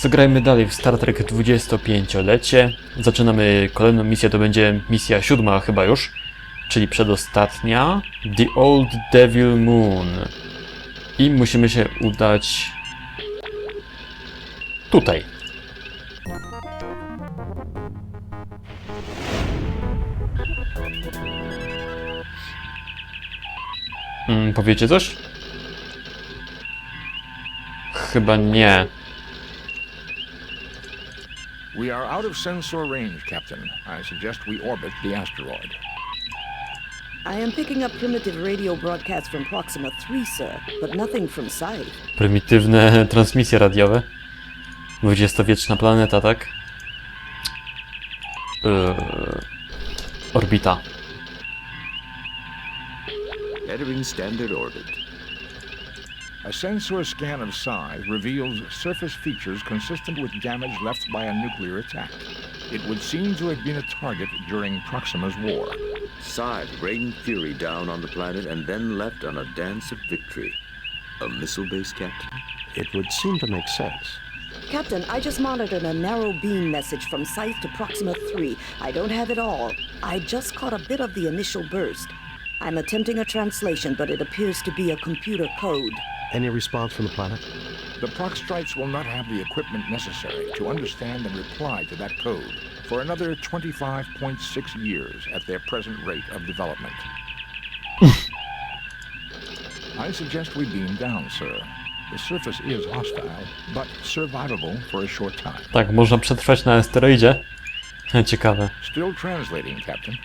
Zagrajmy dalej w Star Trek 25-lecie. Zaczynamy kolejną misję, to będzie misja siódma chyba już, czyli przedostatnia. The Old Devil Moon. I musimy się udać tutaj. Mm, powiecie coś? Chyba nie. We are out of sensor range, Captain. I suggest we orbit the asteroid. I am picking up primitive radio broadcasts from Proxima 3, sir, but nothing from site. Prymitywne transmisje radiowe. Dwudziestowieczna planeta, tak? Yy, orbita. Entering standard orbit. A sensor scan of size reveals surface features consistent with damage left by a nuclear attack. It would seem to have been a target during Proxima's war. Side rained fury down on the planet and then left on a dance of victory. A missile base, Captain? It would seem to make sense. Captain, I just monitored a narrow beam message from Scythe to Proxima 3. I don't have it all. I just caught a bit of the initial burst. I'm attempting a translation, but it appears to be a computer code. Any response from the planet? The Proxtrites will not have the equipment necessary to understand and reply to that code for another 25.6 years at their present rate of development. I suggest we beam down, sir. The surface is hostile, but survivable for a short time. Tak, można przetrwać na asteroidzie. Ciekawe. Still translating, Captain.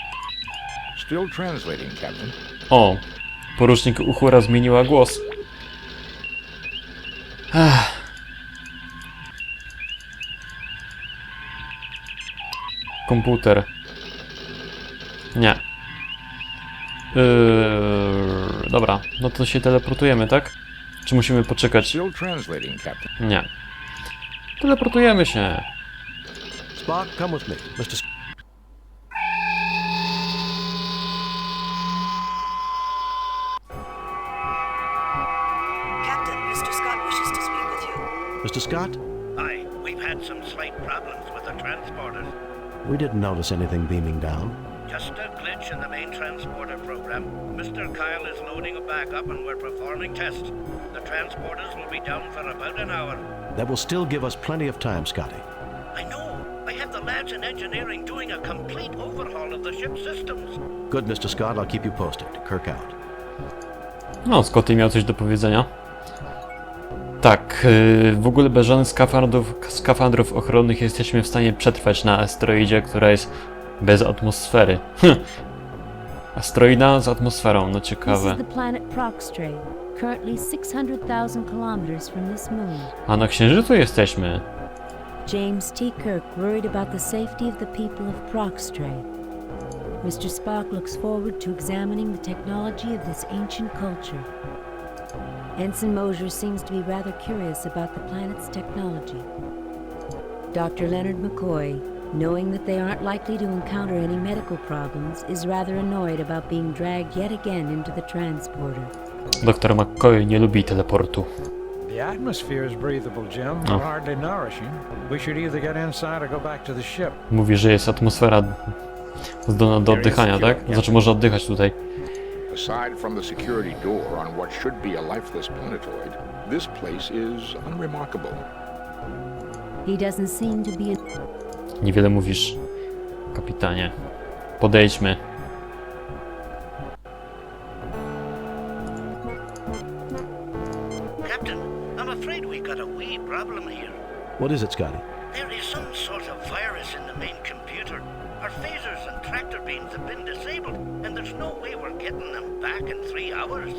Still translating, Captain. O, porucznik Uhura zmieniła głos. Komputer. Nie. Yy, dobra, no to się teleportujemy, tak? Czy musimy poczekać? Nie. Teleportujemy się. Spock, come with me. Mr. Captain, Mr. Scott wishes to speak with you. Mr. Scott, Aye, we've had some slight problems with the transporters. We didn't notice anything beaming down. Just a glitch in the main transporter program. Mr. Kyle is loading a backup and we're performing tests. The transporters will be down for about an hour. That will still give us plenty of time, Scotty. I know. I have the lads in engineering doing a complete overhaul of the ship's systems. Good, Mr. Scott. I'll keep you posted. Kirk out. No, Scotty miał coś do powiedzenia. Tak, yy, w ogóle bez żadnych skafandrów, skafandrów ochronnych jesteśmy w stanie przetrwać na asteroidzie, która jest bez atmosfery. Hm. Asteroida z atmosferą, no ciekawe. is the planet Proxtrade, currently 600,000 kilometers from this moon. A na Księżycu jesteśmy. James T. Kirk worried about the safety of the people of Proxtrade. Mr. Spock looks forward to examining the technology of this ancient culture. Ensign Mosier seems to be rather curious about the planet's technology. Dr. Leonard McCoy, knowing that they aren't likely to encounter any medical problems, is rather annoyed about being dragged yet again into the transporter. Doktor McCoy nie lubi teleportu. The atmosphere is breathable, Jim, but Oh. hardly nourishing. We should either get inside or go back to the ship. Mówi, że jest atmosfera zdolna do oddychania, tak? Znaczy można oddychać tutaj. Aside from the security door on what should be a lifeless planetoid, this place is unremarkable. He doesn't seem to be Niewiele mówisz, kapitanie. Podejdźmy. Captain, I'm afraid we got a wee problem here. What is it, Scotty? Tractor beams have been disabled, and there's no way we're getting them back in three hours.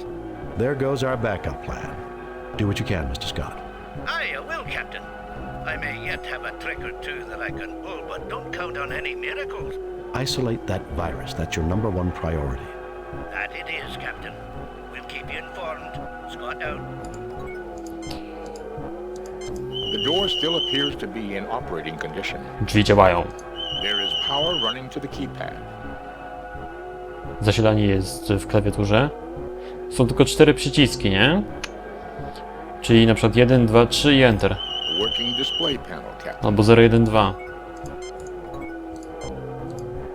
There goes our backup plan. Do what you can, Mr. Scott. Aye, I will, Captain. I may yet have a trick or two that I can pull, but don't count on any miracles. Isolate that virus. That's your number one priority. That it is, Captain. We'll keep you informed. Scott out. The door still appears to be in operating condition. Drzwi działają. There is power running to the keypad. Zasilanie jest w klawiaturze. Są tylko cztery przyciski, nie? Czyli na przykład 1, 2, 3 i Enter. Working display panel, Captain. Albo 012.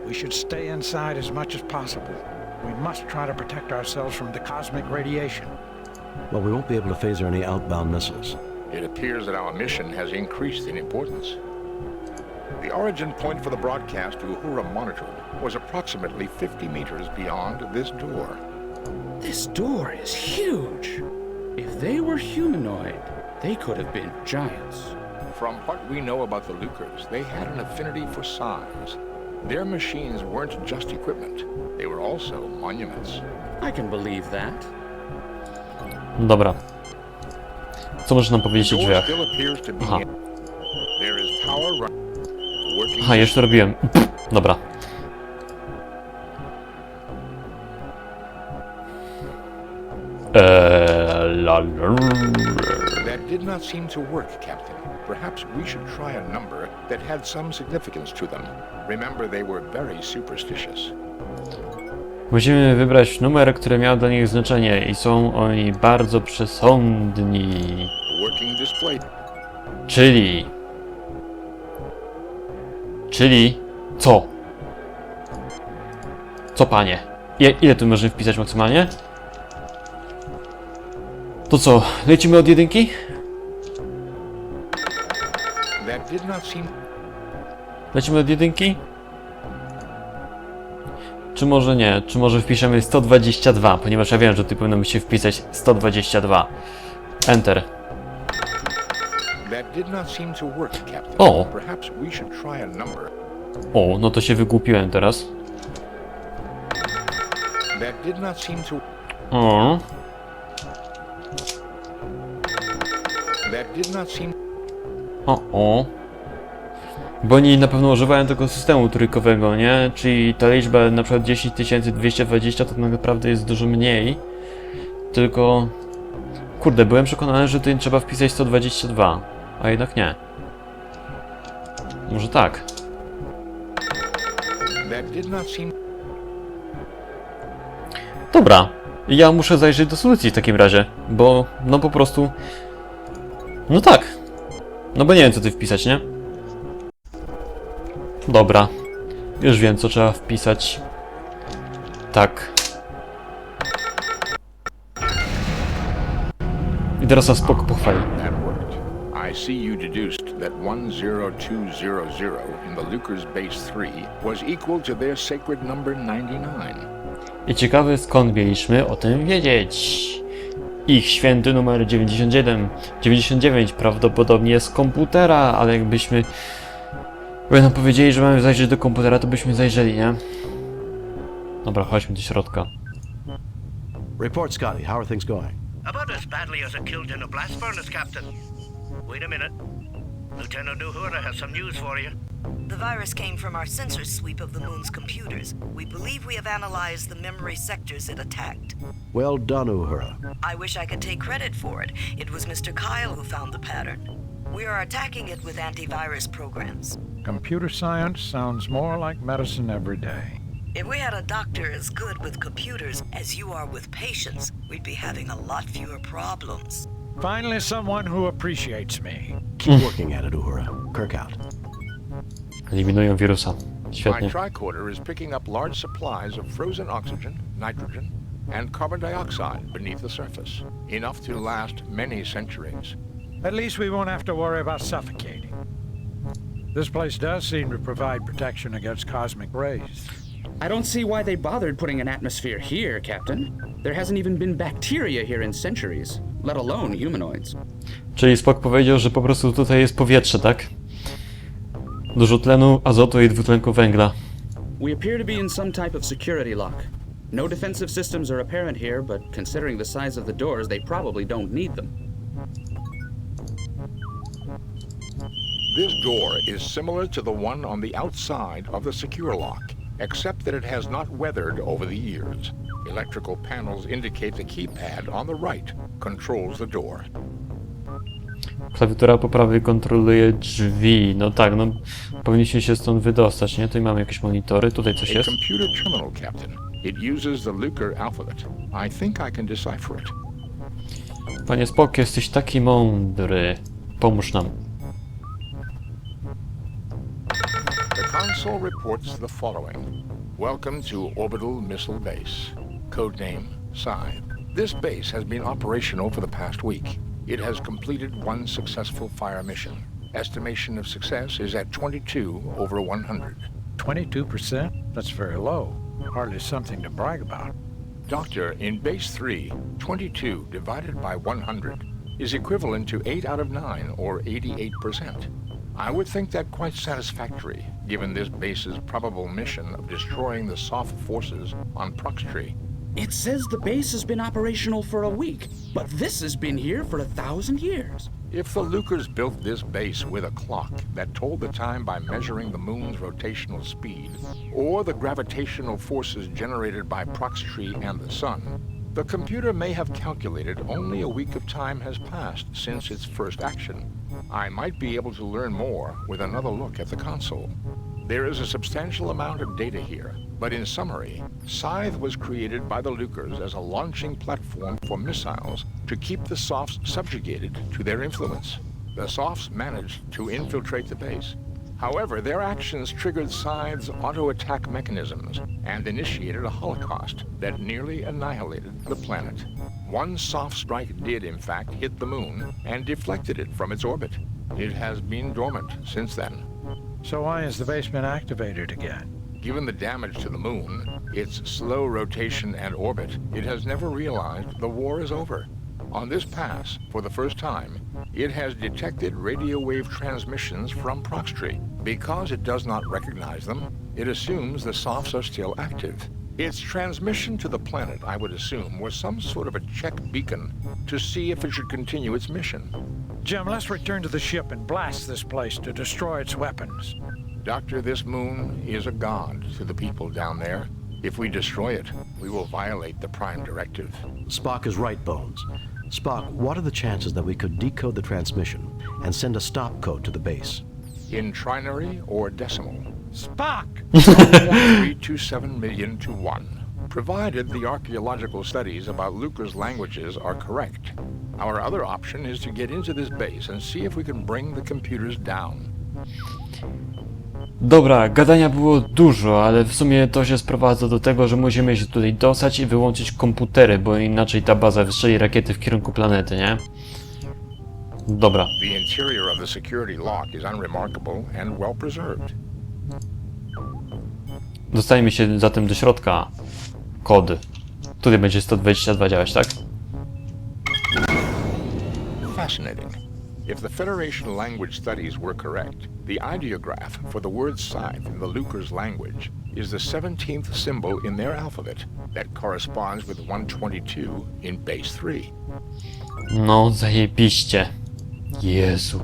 We should stay inside as much as possible. We must try to protect ourselves from the cosmic radiation. Well, we won't be able to phaser any outbound missiles. It appears that our mission has increased in importance. The origin point for the broadcast to Uhura Monitor was approximately 50 meters beyond this door. This door is huge. If they were humanoid, they could have been giants. From what we know about the Lucars, they had an affinity for size. Their machines weren't just equipment, they were also monuments. I can believe that. Dobra. Co możesz nam powiedzieć The o drzwiach? still appears to be Aha. There is power Aha, jeszcze robiłem. Dobra. Eee, la, la, That did not seem to work, Captain. Perhaps we should try a number that had some significance to them. Remember, they were very superstitious. Musimy wybrać numer, który miał dla nich znaczenie i są oni bardzo przesądni. Working display. Czyli... Czyli... Co? Co panie? I, ile tu możemy wpisać maksymalnie? To co, lecimy od jedynki? Lecimy od jedynki? Czy może nie? Czy może wpiszemy 122? Ponieważ ja wiem, że ty powinno się wpisać 122. Enter. That did not seem to work, Captain. Oh. Perhaps we should try a number. O, no to się wygłupiłem teraz. That did not seem to. O, That did not seem. o, o. Bo oni na pewno używają tego systemu trójkowego, nie? Czyli ta liczba na przykład 10220 to tak naprawdę jest dużo mniej. Tylko... Kurde, byłem przekonany, że tutaj trzeba wpisać 122, a jednak nie. Może tak. Dobra, ja muszę zajrzeć do solucji w takim razie, bo no po prostu... No tak. No bo nie wiem co ty wpisać, nie? Dobra. Już wiem co trzeba wpisać. Tak. I teraz nas pochwali. I see you deduced that 10200 in the Lucas Base 3 was equal to their sacred number 99. I ciekawe skąd mieliśmy o tym wiedzieć. Ich święty numer 91, 99 prawdopodobnie z komputera, ale jakbyśmy by nam powiedzieli, że mamy zajrzeć do komputera, to byśmy zajrzeli, nie? Dobra, chodźmy do środka. Report, Scotty. How are things going? About as badly as a killed in a blast furnace, Captain. Wait a minute. Lieutenant Uhura has some news for you. The virus came from our sensor sweep of the moon's computers. We believe we have analyzed the memory sectors it attacked. Well done, Uhura. I wish I could take credit for it. It was Mr. Kyle who found the pattern. We are attacking it with antivirus programs. Computer science sounds more like medicine every day. If we had a doctor as good with computers as you are with patients, we'd be having a lot fewer problems. Finally, someone who appreciates me. Keep working at it, Uhura. Kirk out. Eliminują wirusa. My Świetnie. tricorder is picking up large supplies of frozen oxygen, nitrogen, and carbon dioxide beneath the surface, enough to last many centuries. At least we won't have to worry about suffocating. This place does seem to provide protection against cosmic rays. I don't see why they bothered putting an atmosphere here, Captain. There hasn't even been bacteria here in centuries, let alone humanoids. Czyli Spock powiedział, że po prostu tutaj jest powietrze, tak? Dużo tlenu, azotu i dwutlenku węgla. We appear to be in some type of security lock. No defensive systems are apparent here, but considering the size of the doors, they probably don't need them. This door is similar to the one on the outside of the secure lock, except that it has not weathered over the years. Electrical panels indicate the keypad on the right controls the door. Klawiatura po prawej kontroluje drzwi. No tak, no powinniśmy się stąd wydostać, nie? Tutaj mamy jakieś monitory, tutaj coś A jest. computer terminal, Captain. It uses the Luker alphabet. I think I can decipher it. Panie Spock, jesteś taki mądry. Pomóż nam. Console reports the following. Welcome to Orbital Missile Base. Codename Scythe. This base has been operational for the past week. It has completed one successful fire mission. Estimation of success is at 22 over 100. 22%? That's very low. Hardly something to brag about. Doctor, in base 3, 22 divided by 100 is equivalent to 8 out of 9, or 88%. I would think that quite satisfactory, given this base's probable mission of destroying the soft forces on Proxtree. It says the base has been operational for a week, but this has been here for a thousand years. If the Lucas built this base with a clock that told the time by measuring the moon's rotational speed, or the gravitational forces generated by Proxtree and the sun, the computer may have calculated only a week of time has passed since its first action. I might be able to learn more with another look at the console. There is a substantial amount of data here, but in summary, Scythe was created by the Lucas as a launching platform for missiles to keep the Softs subjugated to their influence. The Softs managed to infiltrate the base. However, their actions triggered Scythe's auto-attack mechanisms and initiated a holocaust that nearly annihilated the planet. One soft strike did, in fact, hit the moon and deflected it from its orbit. It has been dormant since then. So why has the base been activated again? Given the damage to the moon, its slow rotation and orbit, it has never realized the war is over. On this pass, for the first time, it has detected radio wave transmissions from Proxtree. Because it does not recognize them, it assumes the softs are still active. Its transmission to the planet, I would assume, was some sort of a check beacon to see if it should continue its mission. Jim, let's return to the ship and blast this place to destroy its weapons. Doctor, this moon is a god to the people down there. If we destroy it, we will violate the Prime Directive. Spock is right, Bones. Spock, what are the chances that we could decode the transmission and send a stop code to the base? In trinary or decimal? Spock! 327 million to 1. Provided the archaeological studies about Luca's languages are correct. Our other option is to get into this base and see if we can bring the computers down. Dobra, gadania było dużo, ale w sumie to się sprowadza do tego, że musimy się tutaj dostać i wyłączyć komputery, bo inaczej ta baza wystrzeli rakiety w kierunku planety, nie? Dobra. The interior of the security lock is unremarkable and well preserved. Dostajemy się zatem do środka. Kody. Tutaj będzie 122 działać, tak? Fascinating. If the Federation language studies were correct, the ideograph for the word scythe in the Lucas language is the 17th symbol in their alphabet that corresponds with 122 in base 3. No, zajebiście. Jezu.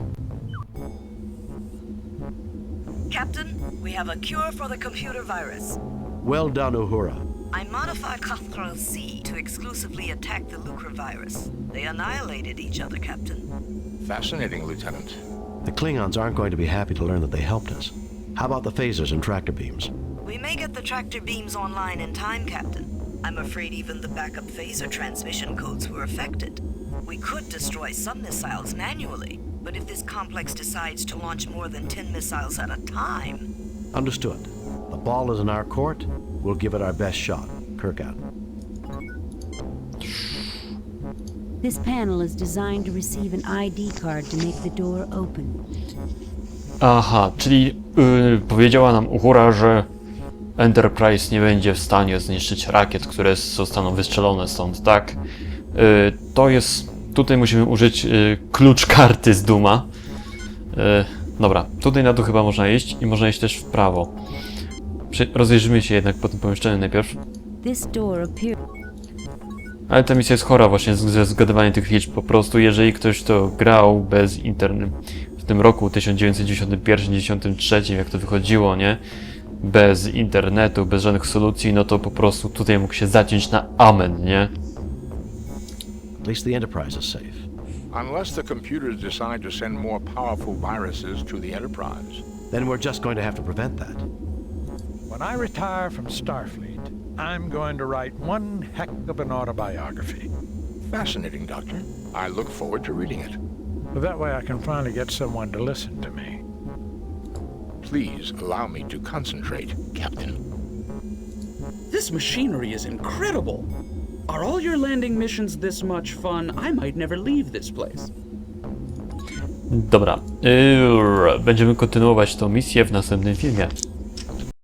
Captain, we have a cure for the computer virus. Well done, Uhura. I modified Cathral C to exclusively attack the Lucre virus. They annihilated each other, Captain. Fascinating, Lieutenant. The Klingons aren't going to be happy to learn that they helped us. How about the phasers and tractor beams? We may get the tractor beams online in time, Captain. I'm afraid even the backup phaser transmission codes were affected. We could destroy some missiles manually, but if this complex decides to launch more than 10 missiles at a time, Understood. The ball is in our court. We'll give it our best shot. Kirk out. This panel is designed to receive an ID card to make the door open. Aha, czyli yy, powiedziała nam Uhura, że Enterprise nie będzie w stanie zniszczyć rakiet, które zostaną wystrzelone stąd, tak? Yy, to jest... Tutaj musimy użyć yy, klucz karty z Duma. Yy, dobra, tutaj na dół chyba można iść i można iść też w prawo. Rozejrzymy się jednak po tym pomieszczeniu najpierw. Ale ta misja jest chora właśnie ze zgadywaniem tych liczb. Po prostu jeżeli ktoś to grał bez internetu w tym roku 1991-93, jak to wychodziło, nie? Bez internetu, bez żadnych solucji, no to po prostu tutaj mógł się zaciąć na amen, nie? At least the Enterprise is safe. Unless the computers decide to send more powerful viruses to the Enterprise. Then we're just going to have to prevent that. When I retire from Starfleet, I'm going to write one heck of an autobiography. Fascinating, Doctor. I look forward to reading it. But that way I can finally get someone to listen to me. Please allow me to concentrate, Captain. This machinery is incredible. Are all your landing missions this much fun? I might never leave this place. Dobra, yy, będziemy kontynuować tę misję w następnym filmie.